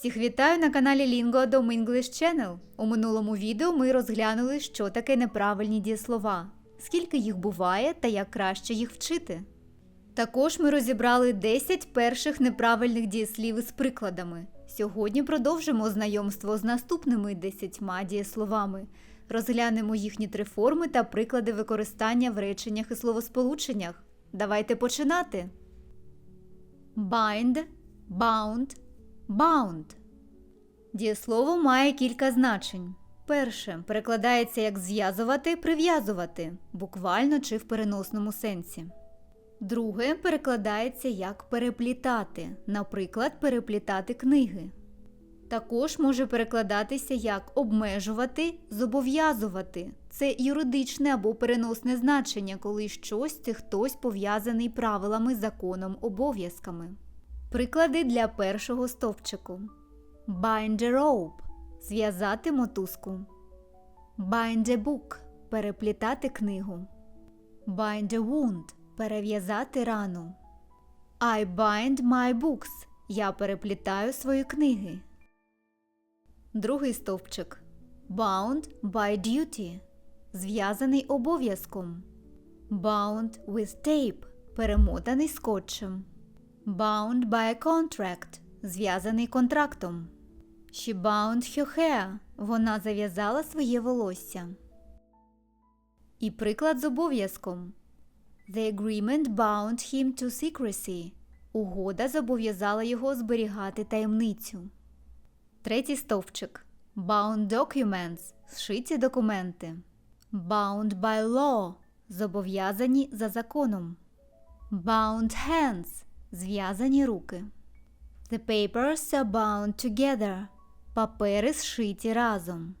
Всіх вітаю на каналі Lingo Dom English Channel. У минулому відео ми розглянули, що таке неправильні дієслова, скільки їх буває та як краще їх вчити. Також ми розібрали 10 перших неправильних дієслів із прикладами. Сьогодні продовжимо знайомство з наступними 10 дієсловами. Розглянемо їхні три форми та приклади використання в реченнях і словосполученнях. Давайте починати. Bind, bound, bound. Дієслово має кілька значень. Перше перекладається як зв'язувати, прив'язувати, буквально чи в переносному сенсі. Друге перекладається як переплітати, наприклад, переплітати книги. Також може перекладатися як обмежувати, зобов'язувати. Це юридичне або переносне значення, коли щось чи хтось пов'язаний правилами, законом, обов'язками. Приклади для першого стовпчику: Bind a rope – зв'язати мотузку. Bind a book – переплітати книгу. Bind a wound – перев'язати рану. I bind my books – я переплітаю свої книги. Другий стовпчик. Bound by duty – зв'язаний обов'язком. Bound with tape – перемотаний скотчем. Bound by a contract – зв'язаний контрактом. She bound hair – вона зав'язала своє волосся. І приклад з обов'язком. The agreement bound him to secrecy. Угода зобов'язала його зберігати таємницю. Третій стовпчик. Bound documents – зшиті документи. Bound by law – зобов'язані за законом. Bound hands – зв'язані руки. The papers are bound together. Папери зшиті разом.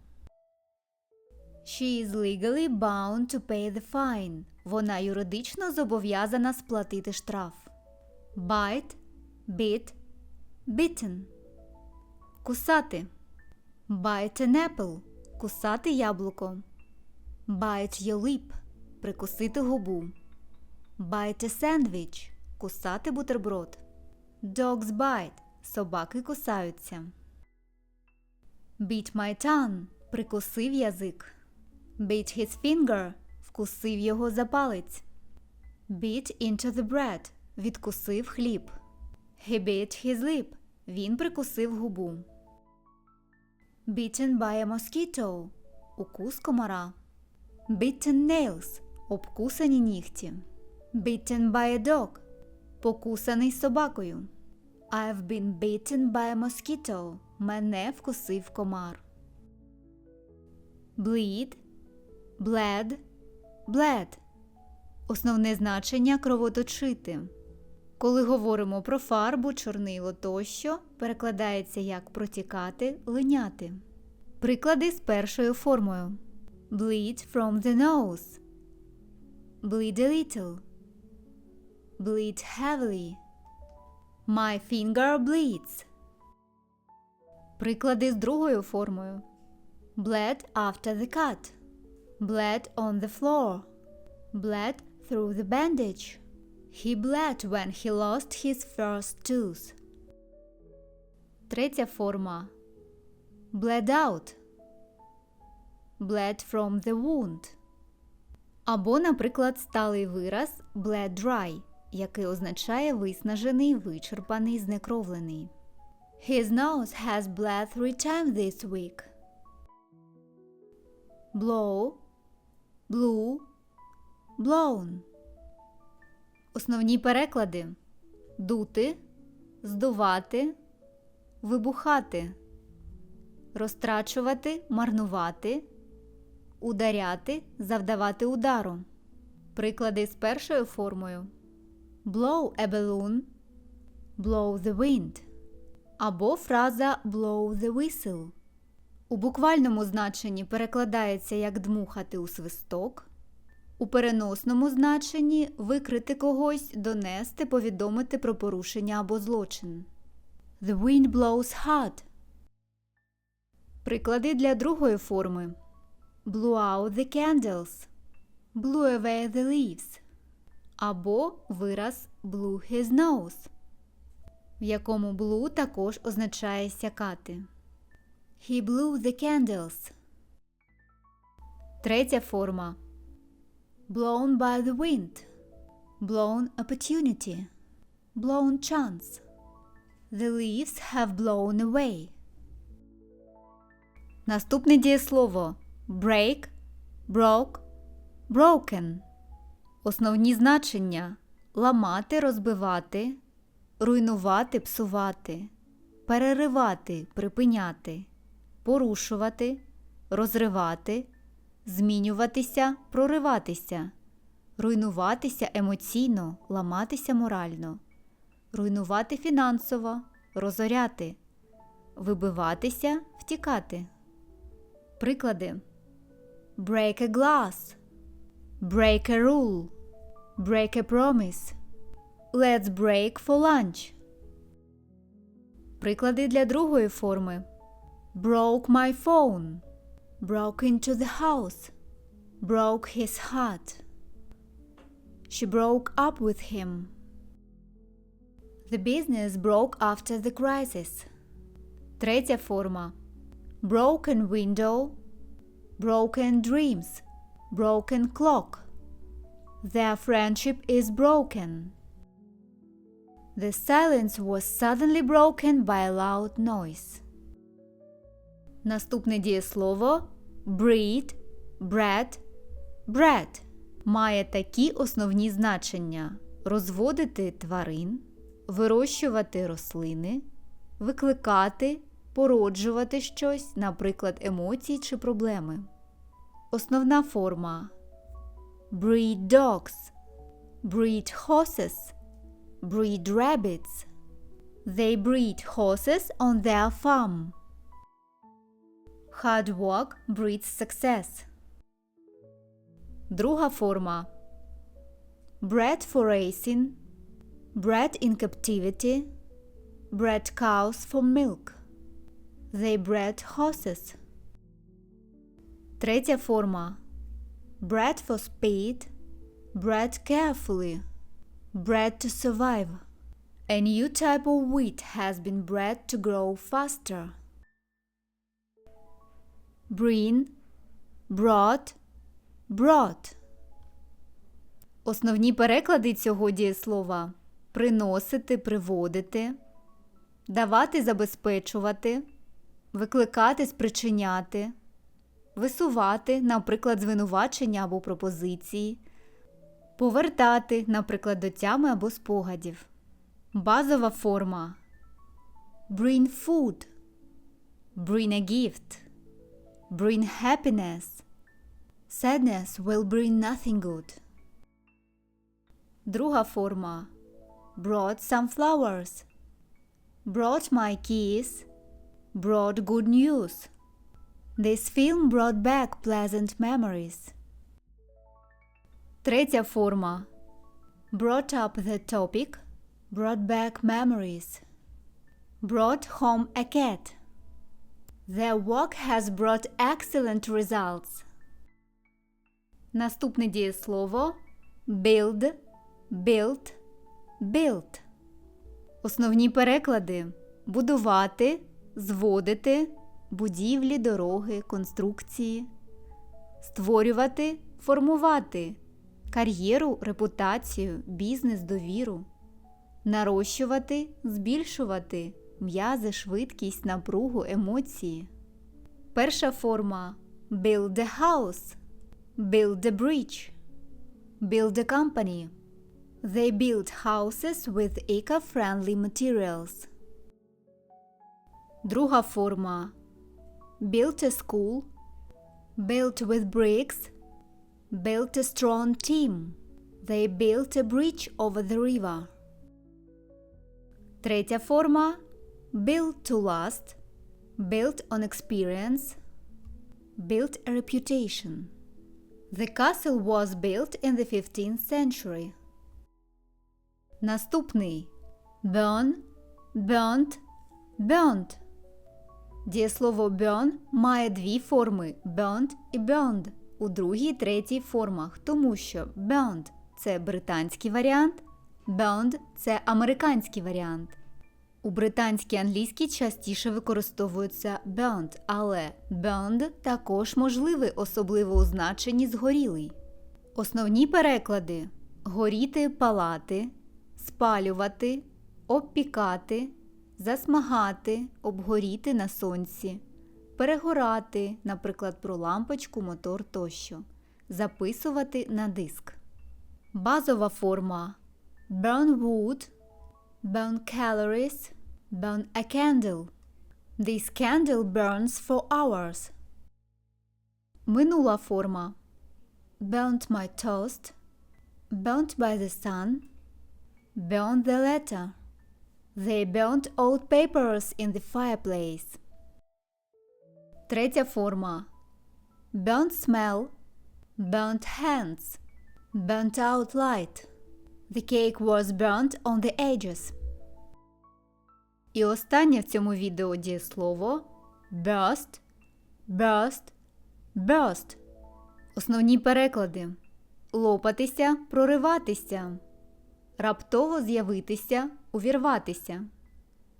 She is legally bound to pay the fine. Вона юридично зобов'язана сплатити штраф. Bite, bit, bitten. Кусати. Bite an apple – кусати яблуко. Bite your lip – прикусити губу. Bite a sandwich – кусати бутерброд. Dogs bite – собаки кусаються. Beat my tongue – прикусив язик. Beat his finger – вкусив його за палець. Beat into the bread – відкусив хліб. He bit his lip – він прикусив губу. Bitten by a mosquito – укус комара. Bitten nails – обкусані нігті. Bitten by a dog – покусаний собакою. I've been bitten by a mosquito. Мене вкусив комар. Bleed, bled, bled. Основне значення кровоточити. Коли говоримо про фарбу, чорнило тощо, перекладається як протікати, линяти. Приклади з першою формою: Bleed from the nose. Bleed a little. Bleed heavily. My finger bleeds. Приклади з другою формою: Bled after the cut. Bled on the floor. Bled through the bandage. He bled when he lost his first tooth. Третя форма. Bled out. Bled from the wound. Або, наприклад, сталий вираз bled dry, який означає виснажений, вичерпаний, знекровлений. His nose has bled three times this week. Blow, blew, blown. Основні переклади дути, здувати, вибухати, розтрачувати, марнувати, ударяти, завдавати удару. Приклади з першою формою blow a balloon, blow the wind або фраза blow the whistle. У буквальному значенні перекладається як дмухати у свисток. У переносному значенні викрити когось, донести, повідомити про порушення або злочин. The wind blows hard. Приклади для другої форми. Blew out the candles. Blew away the leaves. Або вираз blew his nose. в якому blue також означає сякати. He blew the candles. Третя форма. Blown by the wind. Blown opportunity. Blown chance. The leaves have blown away. Наступне дієслово break, broke, broken. Основні значення ламати, розбивати, руйнувати, псувати, переривати, припиняти, порушувати, розривати, змінюватися, прориватися, руйнуватися емоційно, ламатися морально, руйнувати фінансово, розоряти, вибиватися, втікати. Приклади break a glass, break a rule, break a promise. Let's break for lunch. Приклади для другої форми. Broke my phone. Broke into the house. Broke his heart. She broke up with him. The business broke after the crisis. Третя форма. Broken window. Broken dreams. Broken clock. Their friendship is broken. The silence was suddenly broken by a loud noise. Наступне дієслово breed, bread, bread має такі основні значення: розводити тварин, вирощувати рослини, викликати, породжувати щось, наприклад, емоції чи проблеми. Основна форма breed dogs, breed horses, breed rabbits. They breed horses on their farm. Hard work breeds success. Друга форма bred for racing, bred in captivity, bred cows for milk. They bred horses. Третя форма bred for speed, bred carefully, bred to survive. A new type of wheat has been bred to grow faster. Bring, brought, brought. Основні переклади цього дієслова приносити, приводити, давати, забезпечувати, викликати, спричиняти, висувати, наприклад, звинувачення або пропозиції, повертати, наприклад, до тями або спогадів. Базова форма bring food, bring a gift, bring happiness. Sadness will bring nothing good. Друга форма brought some flowers, brought my keys, brought good news. This film brought back pleasant memories. Третя форма brought up the topic, brought back memories. Brought home a cat. Their work has brought excellent results. Наступне дієслово build, built, built. Основні переклади будувати, зводити, будівлі, дороги, конструкції, створювати, формувати, кар'єру, репутацію, бізнес, довіру, нарощувати, збільшувати, м'язи, швидкість, напругу, емоції. Перша форма build a house, build a bridge, build a company. They build houses with eco-friendly materials. Друга форма built a school, built with bricks, built a strong team. They built a bridge over the river. Третя форма built to last, built on experience, built a reputation. The castle was built in the 15th century. Наступний burn, burnt, burnt. Дієслово burn має дві форми burnt і burned у другій і третій формах, тому що burned – це британський варіант, burned – це американський варіант. У британській англійській частіше використовується burned, але burned також можливий, особливо у значенні згорілий. Основні переклади горіти, палати, спалювати, обпікати, засмагати, обгоріти на сонці, перегорати, наприклад, про лампочку, мотор тощо, записувати на диск. Базова форма burn wood, burn calories, burn a candle. This candle burns for hours. Минула форма burnt my toast, burnt by the sun, burned the letter. They burnt old papers in the fireplace. Третя форма burnt smell, burnt hands, burnt out light. The cake was burnt on the edges. І останнє в цьому відео дієслово burst, burst, burst. Основні переклади: лопатися, прориватися, раптово з'явитися, увірватися,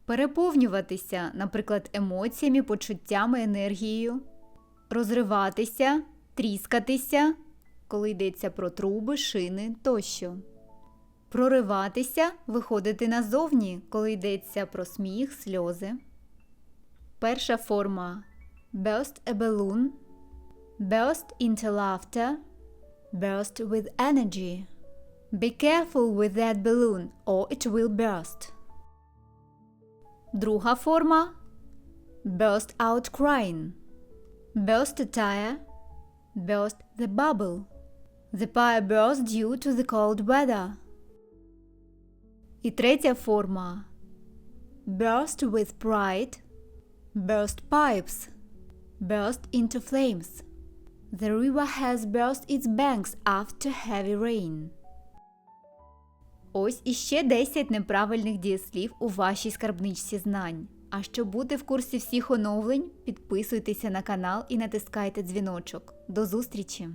переповнюватися, наприклад, емоціями, почуттями, енергією, розриватися, тріскатися, коли йдеться про труби, шини тощо. Прориватися, виходити назовні, коли йдеться про сміх, сльози. Перша форма burst a balloon, burst into laughter, burst with energy. Be careful with that balloon or it will burst. Друга форма burst out crying, burst a tire, burst the bubble. The fire burst due to the cold weather. І третя форма burst with pride, burst pipes, burst into flames. The river has burst its banks after heavy rain. Ось іще 10 неправильних дієслів у вашій скарбничці знань. А щоб бути в курсі всіх оновлень, підписуйтеся на канал і натискайте дзвіночок. До зустрічі!